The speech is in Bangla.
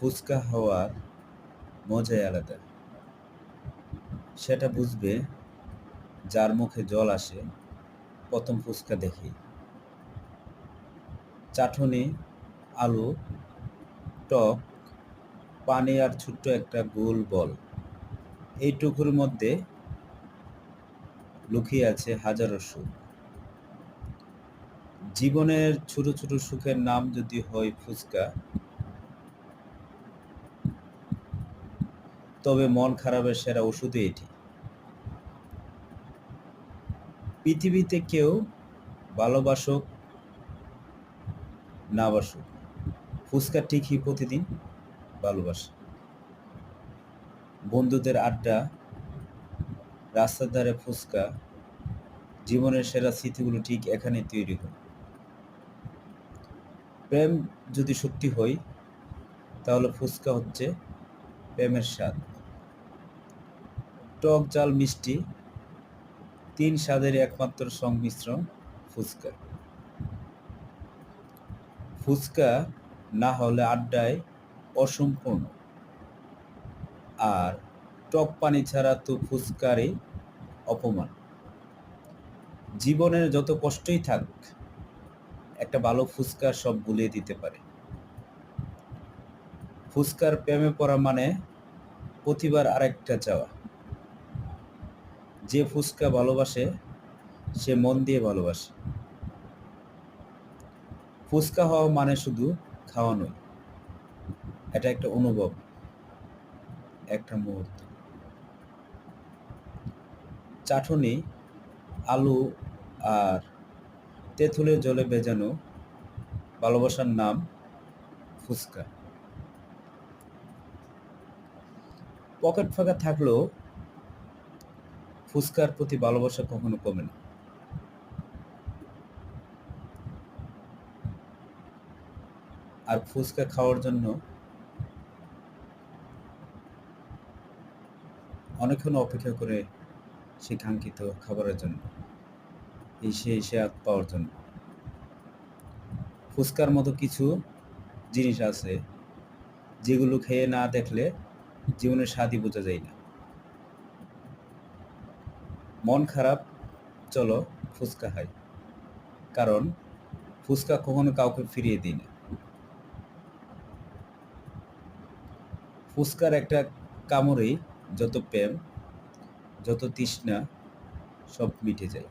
ফুচকা হওয়ার মজাই আলাদা। সেটা বুঝবে যার মুখে জল আসে, প্রথম ফুচকা দেখি। চাটনি, আলু, টক, পানি আর ছোট্ট একটা গোল বল। এইটুকুর মধ্যে লুকিয়ে আছে হাজারো সুখ। জীবনের ছোট ছোট সুখের নাম যদি হয় ফুচকা তবে মন খারাপের সেরা ওষুধই এটি। পৃথিবীতে কেউ ভালোবাসুক, না বাসুক, ফুচকা ঠিকই প্রতিদিন ভালোবাসে। বন্ধুদের আড্ডা, রাস্তার ধারে ফুচকা, জীবনের সেরা স্মৃতিগুলো ঠিক এখানে তৈরি হয়। প্রেম যদি সত্যি হয়, তাহলে ফুচকা হচ্ছে প্রেমের স্বাদ। টক জাল মিষ্টি, তিন স্বাদের একমাত্র সংমিশ্রণ ফুচকা। ফুচকা না হলে আড্ডায় অসম্পূর্ণ। আর টক পানি ছাড়া তো ফুচকারই অপমান। জীবনের যত কষ্টই থাক, একটা ভালো ফুচকা সব ভুলিয়ে দিতে পারে। ফুচকার প্রেমে পড়া মানে প্রতিবার আরেকটা চাওয়া। যে ফুচকা ভালোবাসে, সে মন দিয়ে ভালোবাসে। ফুচকা হওয়া মানে শুধু খাওয়া নয়, এটা একটা অনুভব, একটা মুহূর্ত। চাটনি, আলু আর তেঁতুলের জলে ভেজানো ভালোবাসার নাম ফুচকা। পকেট ফাঁকা থাকলেও ফুচকার প্রতি ভালোবাসা কখনো কমে না। আর ফুচকা খাওয়ার জন্য অনেকক্ষণ অপেক্ষা করে সেই কাঙ্ক্ষিত খাবারের জন্য এসে এসে স্বাদ পাওয়ার জন্য। ফুচকার মতো কিছু জিনিস আছে যেগুলো খেয়ে না দেখলে জীবনের স্বাদই বোঝা যায় না। মন খারাপ, চলো ফুচকা খাই। কারণ ফুচকা কখনো কাউকে ফিরিয়ে দিই না। ফুচকার একটা কামড়েই যত প্রেম, যত তৃষ্ণা সব মিটে যায়।